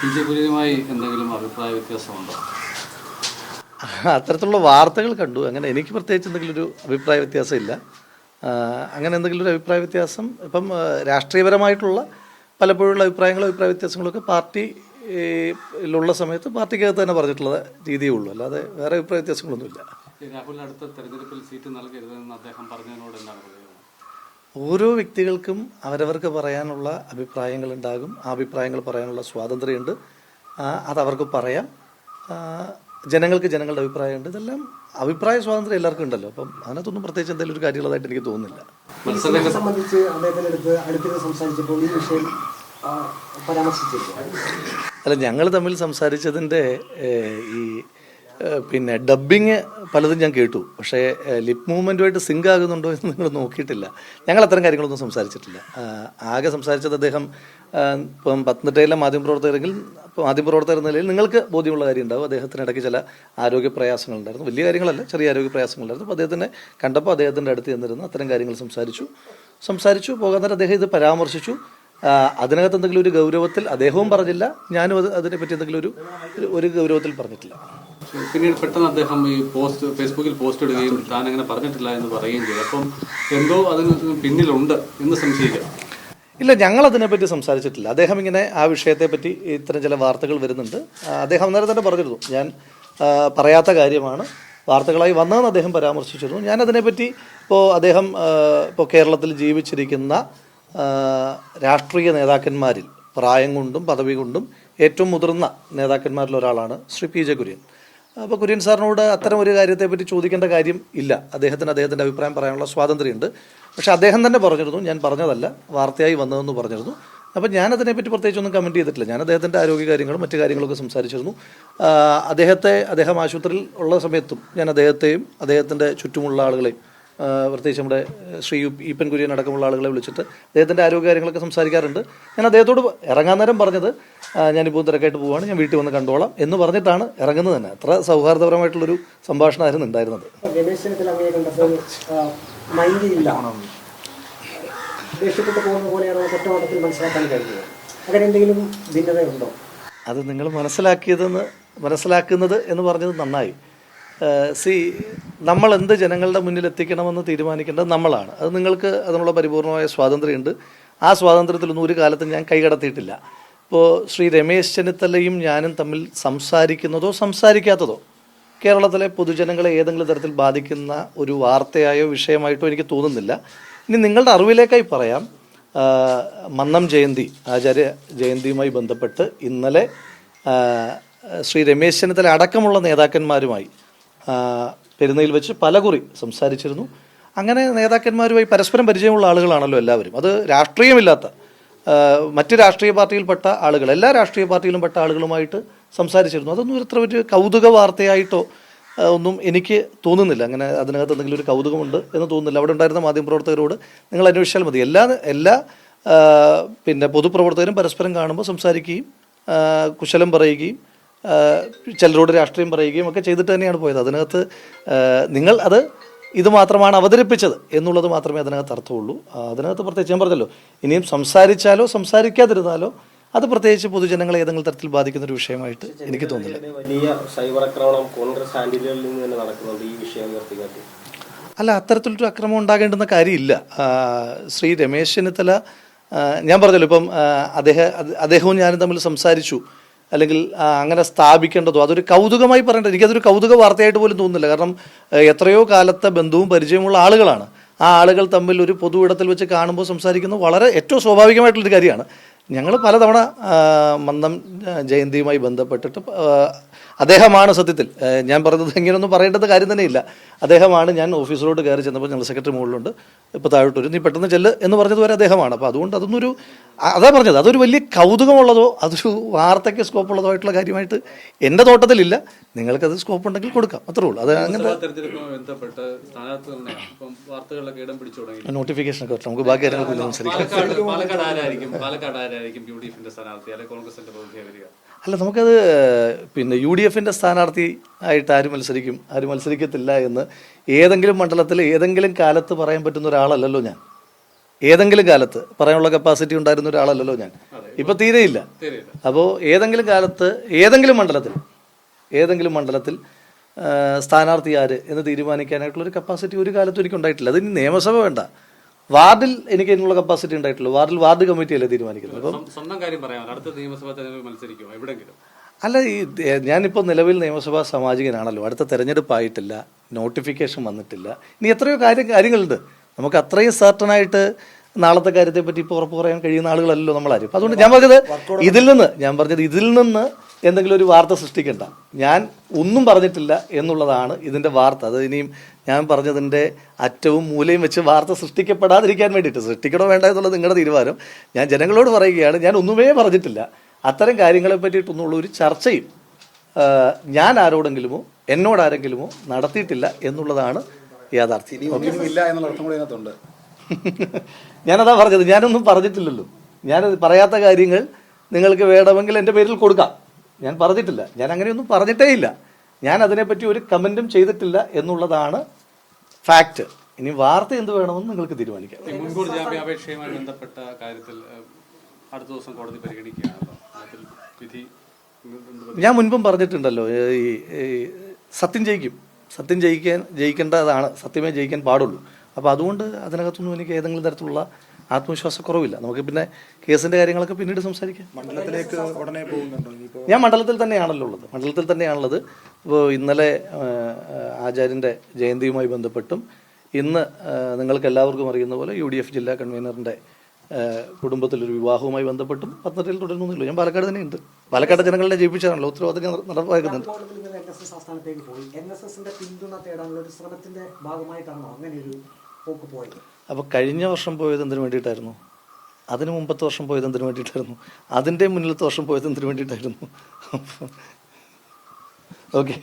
കുര്യനുമായി എന്തെങ്കിലും അഭിപ്രായ വ്യത്യാസമുണ്ടോ? അത്തരത്തിലുള്ള വാർത്തകൾ കണ്ടു. അങ്ങനെ എനിക്ക് പ്രത്യേകിച്ച് എന്തെങ്കിലും ഒരു അഭിപ്രായ വ്യത്യാസമില്ല ഇല്ല. അങ്ങനെ എന്തെങ്കിലും ഒരു അഭിപ്രായ വ്യത്യാസം ഇപ്പം രാഷ്ട്രീയപരമായിട്ടുള്ള പലപ്പോഴുള്ള അഭിപ്രായങ്ങളും അഭിപ്രായ വ്യത്യാസങ്ങളൊക്കെ പാർട്ടി ഈ, സമയത്ത് പാർട്ടിക്കകത്ത് തന്നെ പറഞ്ഞിട്ടുള്ള രീതിയേ ഉള്ളൂ. അല്ലാതെ വേറെ അഭിപ്രായ വ്യത്യാസങ്ങളൊന്നുമില്ല. രാഹുലിന് അടുത്ത തെരഞ്ഞെടുപ്പിൽ സീറ്റ് നൽകരുതെന്ന് അദ്ദേഹം പറഞ്ഞതിനോട് എന്താണ് ഓരോ വ്യക്തികൾക്കും അവരവർക്ക് പറയാനുള്ള അഭിപ്രായങ്ങൾ ഉണ്ടാകും. ആ അഭിപ്രായങ്ങൾ പറയാനുള്ള സ്വാതന്ത്ര്യമുണ്ട്. അതവർക്ക് അത് അവർക്ക് പറയാം. ജനങ്ങൾക്ക് ജനങ്ങളുടെ അഭിപ്രായമുണ്ട്. ഇതെല്ലാം അഭിപ്രായ സ്വാതന്ത്ര്യം എല്ലാവർക്കും ഉണ്ടല്ലോ. അപ്പം അതിനകത്തൊന്നും പ്രത്യേകിച്ച് എന്തെങ്കിലും ഒരു കാര്യമുള്ളതായിട്ട് എനിക്ക് തോന്നുന്നില്ല. സംബന്ധിച്ച് അദ്ദേഹത്തിനടുത്ത് അടുത്തിടെ സംസാരിച്ചപ്പോൾ ഈ വിഷയം പരാമർശിച്ചിരുന്നു. അല്ല ഞങ്ങൾ തമ്മിൽ സംസാരിച്ചതിന്റെ ഈ പിന്നെ ഡബ്ബിങ് പലതും ഞാൻ കേട്ടു. പക്ഷേ ലിപ് മൂവ്മെന്റുമായിട്ട് സിങ്ക് ആകുന്നുണ്ടോ എന്ന് നിങ്ങൾ നോക്കിയിട്ടില്ല. ഞങ്ങൾ അത്തരം കാര്യങ്ങളൊന്നും സംസാരിച്ചിട്ടില്ല. ആകെ സംസാരിച്ചത് അദ്ദേഹം ഇപ്പം പത്തനംതിട്ടയിലെ മാധ്യമപ്രവർത്തകരെങ്കിൽ മാധ്യമപ്രവർത്തകർ എന്ന നിലയിൽ നിങ്ങൾക്ക് ബോധ്യമുള്ള കാര്യം ഉണ്ടാവും. അദ്ദേഹത്തിന് ഇടയ്ക്ക് ചില ആരോഗ്യ പ്രയാസങ്ങളുണ്ടായിരുന്നു വലിയ കാര്യങ്ങളല്ല ചെറിയ ആരോഗ്യ പ്രയാസങ്ങളുണ്ടായിരുന്നു അപ്പോൾ അദ്ദേഹത്തിനെ കണ്ടപ്പോൾ അദ്ദേഹത്തിന്റെ അടുത്ത് ചെന്നിരുന്നു അത്തരം കാര്യങ്ങൾ സംസാരിച്ചു. സംസാരിച്ചു പോകാൻ നേരം അദ്ദേഹം ഇത് പരാമർശിച്ചു. അതിനകത്ത് എന്തെങ്കിലും ഒരു ഗൗരവത്തിൽ അദ്ദേഹവും പറഞ്ഞില്ല. ഞാനും അത് അതിനെപ്പറ്റി എന്തെങ്കിലും ഒരു- ഒരു ഗൗരവത്തിൽ പറഞ്ഞിട്ടില്ല. പിന്നീട് പെട്ടെന്ന് അദ്ദേഹം ഈ പോസ്റ്റ് ഫേസ്ബുക്കിൽ പോസ്റ്റ് ഇടുകയും താൻ അങ്ങനെ പറഞ്ഞിട്ടില്ല എന്ന് പറയുകയും ചെയ്തു. അപ്പം എന്തോ അതിന് പിന്നിലുണ്ട് എന്ന് സംശയിക്കാം. ഇല്ല ഞങ്ങൾ അതിനെപ്പറ്റി സംസാരിച്ചിട്ടില്ല. അദ്ദേഹം ഇങ്ങനെ ആ വിഷയത്തെപ്പറ്റി ഇത്തരം ചില വാർത്തകൾ വരുന്നുണ്ട്. അദ്ദേഹം അന്നേരം തന്നെ പറഞ്ഞിരുന്നു ഞാൻ പറയാത്ത കാര്യമാണ്. വാർത്തകളായി വന്നതെന്ന് അദ്ദേഹം പരാമർശിച്ചിരുന്നു. ഞാൻ അതിനെപ്പറ്റി ഇപ്പോൾ അദ്ദേഹം ഇപ്പോൾ കേരളത്തിൽ ജീവിച്ചിരിക്കുന്ന രാഷ്ട്രീയ നേതാക്കന്മാരിൽ പ്രായം കൊണ്ടും പദവി കൊണ്ടും ഏറ്റവും മുതിർന്ന നേതാക്കന്മാരിൽ ഒരാളാണ് ശ്രീ പി ജെ കുര്യൻ. അപ്പോൾ കുര്യൻ സാറിനോട് അത്തരം ഒരു കാര്യത്തെപ്പറ്റി ചോദിക്കേണ്ട കാര്യം ഇല്ല. അദ്ദേഹത്തിന് അദ്ദേഹത്തിന്റെ അഭിപ്രായം പറയാനുള്ള സ്വാതന്ത്ര്യമുണ്ട്. പക്ഷേ അദ്ദേഹം തന്നെ പറഞ്ഞിരുന്നു ഞാൻ പറഞ്ഞതല്ല വാർത്തയായി വന്നതെന്ന് പറഞ്ഞിരുന്നു. അപ്പം ഞാൻ അതിനെപ്പറ്റി പ്രത്യേകിച്ചൊന്നും കമന്റ് ചെയ്തിട്ടില്ല. ഞാൻ അദ്ദേഹത്തിന്റെ ആരോഗ്യ കാര്യങ്ങളും മറ്റു കാര്യങ്ങളൊക്കെ സംസാരിച്ചിരുന്നു. അദ്ദേഹത്തെ അദ്ദേഹം ആശുപത്രിയിൽ ഉള്ള സമയത്തും ഞാൻ അദ്ദേഹത്തെയും അദ്ദേഹത്തിന്റെ ചുറ്റുമുള്ള ആളുകളെയും പ്രത്യേകിച്ച് നമ്മുടെ ശ്രീ ഈപ്പൻ കുര്യൻ അടക്കമുള്ള ആളുകളെ വിളിച്ചിട്ട് അദ്ദേഹത്തിന്റെ ആരോഗ്യ കാര്യങ്ങളൊക്കെ സംസാരിക്കാറുണ്ട്. ഞാൻ അദ്ദേഹത്തോട് ഇറങ്ങാൻ നേരം പറഞ്ഞത് ഞാനിപ്പോൾ തിരക്കായിട്ട് പോവുകയാണ് ഞാൻ വീട്ടിൽ വന്ന് കണ്ടോളാം എന്ന് പറഞ്ഞിട്ടാണ് ഇറങ്ങുന്നത് തന്നെ. അത്ര സൗഹാർദ്ദപരമായിട്ടുള്ളൊരു സംഭാഷണമായിരുന്നു ഉണ്ടായിരുന്നത്. അത് നിങ്ങൾ മനസ്സിലാക്കിയതെന്ന് മനസ്സിലാക്കുന്നത് എന്ന് പറഞ്ഞത് നന്നായി. സി നമ്മൾ എന്ത് ജനങ്ങളുടെ മുന്നിൽ എത്തിക്കണമെന്ന് തീരുമാനിക്കേണ്ടത് നമ്മളാണ്. അത് നിങ്ങൾക്ക് അതിനുള്ള പരിപൂർണമായ സ്വാതന്ത്ര്യമുണ്ട്. ആ സ്വാതന്ത്ര്യത്തിലൊന്നും ഒരു കാലത്തും ഞാൻ കൈകടത്തിയിട്ടില്ല. ഇപ്പോൾ ശ്രീ രമേശ് ചെന്നിത്തലയും ഞാനും തമ്മിൽ സംസാരിക്കുന്നതോ സംസാരിക്കാത്തതോ? കേരളത്തിലെ പൊതുജനങ്ങളെ ഏതെങ്കിലും തരത്തിൽ ബാധിക്കുന്ന ഒരു വാർത്തയായോ വിഷയമായിട്ടോ എനിക്ക് തോന്നുന്നില്ല. ഇനി നിങ്ങളുടെ അറിവിലേക്കായി പറയാം. മന്നം ജയന്തി ആചാര്യ ജയന്തിയുമായി ബന്ധപ്പെട്ട് ഇന്നലെ ശ്രീ രമേശ് ചെന്നിത്തല അടക്കമുള്ള നേതാക്കന്മാരുമായി പെരുന്നയിൽ വെച്ച് പലകുറി സംസാരിച്ചിരുന്നു. അങ്ങനെ നേതാക്കന്മാരുമായി പരസ്പരം പരിചയമുള്ള ആളുകളാണല്ലോ എല്ലാവരും. അത് രാഷ്ട്രീയമില്ലാത്ത മറ്റ് രാഷ്ട്രീയ പാർട്ടിയിൽപ്പെട്ട ആളുകൾ എല്ലാ രാഷ്ട്രീയ പാർട്ടിയിലും പെട്ട ആളുകളുമായിട്ട് സംസാരിച്ചിരുന്നു. അതൊന്നും ഇത്ര ഒരു കൗതുക വാർത്തയായിട്ടോ ഒന്നും എനിക്ക് തോന്നുന്നില്ല. അങ്ങനെ അതിനകത്ത് എന്തെങ്കിലും ഒരു കൗതുകമുണ്ട് എന്ന് തോന്നുന്നില്ല. അവിടെ ഉണ്ടായിരുന്ന മാധ്യമപ്രവർത്തകരോട് നിങ്ങൾ അന്വേഷിച്ചാൽ മതി. എല്ലാ എല്ലാ പിന്നെ പൊതുപ്രവർത്തകരും പരസ്പരം കാണുമ്പോൾ സംസാരിക്കുകയും കുശലം പറയുകയും ചിലരോട് രാഷ്ട്രീയം പറയുകയും ഒക്കെ ചെയ്തിട്ട് തന്നെയാണ് പോയത്. അതിനകത്ത് നിങ്ങൾ അത് ഇത് മാത്രമാണ് അവതരിപ്പിച്ചത് എന്നുള്ളത് മാത്രമേ അതിനകത്ത് അർത്ഥമുള്ളൂ. അതിനകത്ത് പ്രത്യേകിച്ച് ഞാൻ പറഞ്ഞല്ലോ ഇനിയും സംസാരിച്ചാലോ സംസാരിക്കാതിരുന്നാലോ അത് പ്രത്യേകിച്ച് പൊതുജനങ്ങളെ ഏതെങ്കിലും തരത്തിൽ ബാധിക്കുന്ന ഒരു വിഷയമായിട്ട് എനിക്ക് തോന്നുന്നില്ല. വലിയ സൈബർ ആക്രമണം കോൺഗ്രസ് നിന്ന് തന്നെ നടക്കുന്നുണ്ട് ഈ വിഷയം ഉയർത്തിക്കാട്ടി. അല്ല അത്തരത്തിലൊരു അക്രമം ഉണ്ടാകേണ്ടുന്ന കാര്യമില്ല. ശ്രീ രമേശ് ചെന്നിത്തല ഞാൻ പറഞ്ഞല്ലോ ഇപ്പം അദ്ദേഹം അദ്ദേഹവും ഞാനും തമ്മിൽ സംസാരിച്ചു. അല്ലെങ്കിൽ അങ്ങനെ സ്ഥാപിക്കേണ്ടതോ അതൊരു കൗതുകമായി പറയേണ്ടത് എനിക്കതൊരു കൗതുക വാർത്തയായിട്ട് പോലും തോന്നുന്നില്ല. കാരണം എത്രയോ കാലത്തെ ബന്ധവും പരിചയമുള്ള ആളുകളാണ്. ആ ആളുകൾ തമ്മിൽ ഒരു പൊതു ഇടത്തിൽ വെച്ച് കാണുമ്പോൾ സംസാരിക്കുന്നത് വളരെ ഏറ്റവും സ്വാഭാവികമായിട്ടുള്ളൊരു കാര്യമാണ്. ഞങ്ങൾ പലതവണ മന്ദം ജയന്തിയുമായി ബന്ധപ്പെട്ടിട്ട് അദ്ദേഹമാണ് സത്യത്തിൽ ഞാൻ പറഞ്ഞത് ഇങ്ങനെയൊന്നും പറയേണ്ടത് കാര്യം തന്നെയില്ല. അദ്ദേഹമാണ് ഞാൻ ഓഫീസിലോട്ട് കയറി ചെന്നപ്പോൾ ജനറൽ സെക്രട്ടറി മുകളിലുണ്ട്. ഇപ്പോൾ താഴോട്ട് വരും. നീ പെട്ടെന്ന് ചെല്ല് എന്ന് പറഞ്ഞത് വരെ അദ്ദേഹമാണ്. അപ്പോൾ അതുകൊണ്ട് അതൊന്നൊരു അതാ പറഞ്ഞത് അതൊരു വലിയ കൗതുകമുള്ളതോ അതൊരു വാർത്തയ്ക്ക് സ്കോപ്പ് ഉള്ളതോ ആയിട്ടുള്ള കാര്യമായിട്ട് എന്റെ തോട്ടത്തിലില്ല. നിങ്ങൾക്കത് സ്കോപ്പ് ഉണ്ടെങ്കിൽ കൊടുക്കാം. അത്രേ ഉള്ളൂ. അത് അങ്ങനെ നോട്ടിഫിക്കേഷൻ ഒക്കെ. നമുക്ക് ബാക്കി കാര്യങ്ങൾ സംസാരിക്കാം. വരിക അല്ല നമുക്കത് പിന്നെ യു ഡി എഫിന്റെ സ്ഥാനാർത്ഥി ആയിട്ട് ആര് മത്സരിക്കും? ആര് മത്സരിക്കത്തില്ല എന്ന് ഏതെങ്കിലും മണ്ഡലത്തിൽ ഏതെങ്കിലും കാലത്ത് പറയാൻ പറ്റുന്ന ഒരാളല്ലല്ലോ ഞാൻ. ഏതെങ്കിലും കാലത്ത് പറയാനുള്ള കപ്പാസിറ്റി ഉണ്ടായിരുന്ന ഒരാളല്ലല്ലോ ഞാൻ. ഇപ്പൊ തീരെയില്ല. അപ്പോൾ ഏതെങ്കിലും കാലത്ത് ഏതെങ്കിലും മണ്ഡലത്തിൽ ഏതെങ്കിലും മണ്ഡലത്തിൽ സ്ഥാനാർത്ഥി ആര് എന്ന് തീരുമാനിക്കാനായിട്ടുള്ള ഒരു കപ്പാസിറ്റി ഒരു കാലത്തും എനിക്ക് ഉണ്ടായിട്ടില്ല അതിന് നിയമസഭ വേണ്ട. വാർഡിൽ എനിക്ക് അതിനുള്ള കപ്പാസിറ്റി ഉണ്ടായിട്ടുള്ളൂ വാർഡിൽ വാർഡ് കമ്മിറ്റിയല്ലേ തീരുമാനിക്കുന്നത്? അപ്പം സ്വന്തം കാര്യം പറയാം. അടുത്ത നിയമസഭാ തെരഞ്ഞെടുപ്പ് മത്സരിക്കുമോ എവിടെങ്കിലും. അല്ല ഈ ഞാനിപ്പോൾ നിലവിൽ നിയമസഭാ സാമാജികനാണല്ലോ. അടുത്ത തെരഞ്ഞെടുപ്പായിട്ടില്ല. നോട്ടിഫിക്കേഷൻ വന്നിട്ടില്ല. ഇനി എത്രയോ കാര്യം കാര്യങ്ങളുണ്ട്. നമുക്ക് അത്രയും സർട്ടനായിട്ട് നാളത്തെ കാര്യത്തെ പറ്റി ഇപ്പോൾ ഉറപ്പ് പറയാൻ കഴിയുന്ന ആളുകളല്ലല്ലോ നമ്മളാരും. അതുകൊണ്ട് ഞാൻ പറഞ്ഞത് ഇതിൽ നിന്ന് ഞാൻ പറഞ്ഞത് ഇതിൽ നിന്ന് എന്തെങ്കിലും ഒരു വാർത്ത സൃഷ്ടിക്കണ്ട. ഞാൻ ഒന്നും പറഞ്ഞിട്ടില്ല എന്നുള്ളതാണ് ഇതിന്റെ വാർത്ത. അത് ഇനിയും ഞാൻ പറഞ്ഞതിന്റെ അറ്റവും മൂലയും വെച്ച് വാർത്ത സൃഷ്ടിക്കപ്പെടാതിരിക്കാൻ വേണ്ടിയിട്ട്. സൃഷ്ടിക്കണോ വേണ്ട എന്നുള്ളത് നിങ്ങളുടെ തീരുമാനം. ഞാൻ ജനങ്ങളോട് പറയുകയാണ് ഞാൻ ഒന്നുമേ പറഞ്ഞിട്ടില്ല. അത്തരം കാര്യങ്ങളെ പറ്റിയിട്ടൊന്നുള്ള ഒരു ചർച്ചയും ഞാൻ ആരോടെങ്കിലുമോ എന്നോട് ആരെങ്കിലുമോ നടത്തിയിട്ടില്ല എന്നുള്ളതാണ് യാഥാർത്ഥ്യം. ഞാനതാ പറഞ്ഞത്. ഞാനൊന്നും പറഞ്ഞിട്ടില്ലല്ലോ. ഞാൻ പറയാത്ത കാര്യങ്ങൾ നിങ്ങൾക്ക് വേണമെങ്കിൽ എന്റെ പേരിൽ കൊടുക്കാം. ഞാൻ പറഞ്ഞിട്ടില്ല. ഞാൻ അങ്ങനെയൊന്നും പറഞ്ഞിട്ടേ ഇല്ല ഞാൻ അതിനെപ്പറ്റി ഒരു കമന്റും ചെയ്തിട്ടില്ല എന്നുള്ളതാണ് ഫാക്റ്റ് ഇനി വാർത്ത എന്ത് വേണമെന്ന് നിങ്ങൾക്ക് തീരുമാനിക്കാം. മുൻകൂർ ജാമ്യാപേക്ഷയുമായി ബന്ധപ്പെട്ട കാര്യത്തിൽ അടുത്ത ദിവസം കോടതി പരിഗണിക്കുകയാണ്. വിധി ഞാൻ മുൻപും പറഞ്ഞിട്ടുണ്ടല്ലോ ഈ ഈ സത്യം ജയിക്കും. സത്യം ജയിക്കാൻ ജയിക്കേണ്ടതാണ് സത്യമേ ജയിക്കാൻ പാടുള്ളൂ. അപ്പോൾ അതുകൊണ്ട് അതിനകത്തൊന്നും എനിക്ക് ഏതെങ്കിലും തരത്തിലുള്ള ആത്മവിശ്വാസക്കുറവില്ല. നമുക്ക് പിന്നെ കേസിന്റെ കാര്യങ്ങളൊക്കെ പിന്നീട് സംസാരിക്കാം. മണ്ഡലത്തിലേക്ക് ഉടനെ പോകുന്നുണ്ടോ? ഞാൻ മണ്ഡലത്തിൽ തന്നെയാണല്ലോ ഉള്ളത്. മണ്ഡലത്തിൽ തന്നെയാണുള്ളത്. ഇപ്പോൾ ഇന്നലെ ആചാര്യന്റെ ജയന്തിയുമായി ബന്ധപ്പെട്ടും ഇന്ന് നിങ്ങൾക്ക് എല്ലാവർക്കും അറിയുന്ന പോലെ യു ഡി എഫ് ജില്ലാ കൺവീനറിന്റെ കുടുംബത്തിലൊരു വിവാഹവുമായി ബന്ധപ്പെട്ടും പത്തനംതിട്ടയിൽ തുടരുന്നില്ല ഞാൻ പാലക്കാട് തന്നെയുണ്ട്. പാലക്കാട് ജനങ്ങളെ ജയിപ്പിച്ചാണല്ലോ ഉത്തരവാദിത്തം നട- നടപ്പാക്കുന്നുണ്ട് എൻ എസ് എസിന്റെ പിന്തുണ തേടാനുള്ള ഒരു ശ്രമത്തിന്റെ ഭാഗമായിട്ടാണോ അങ്ങനെ ഒരു പോക്ക് പോയത്? അപ്പോൾ കഴിഞ്ഞ വർഷം പോയത് എന്തിനു വേണ്ടിയിട്ടായിരുന്നു? അതിന് മുമ്പത്തെ വർഷം പോയത് എന്തിനു വേണ്ടിയിട്ടായിരുന്നു? അതിന്റെ മുന്നിലത്തെ വർഷം പോയത് എന്തിനു വേണ്ടിയിട്ടായിരുന്നു? ഓക്കെ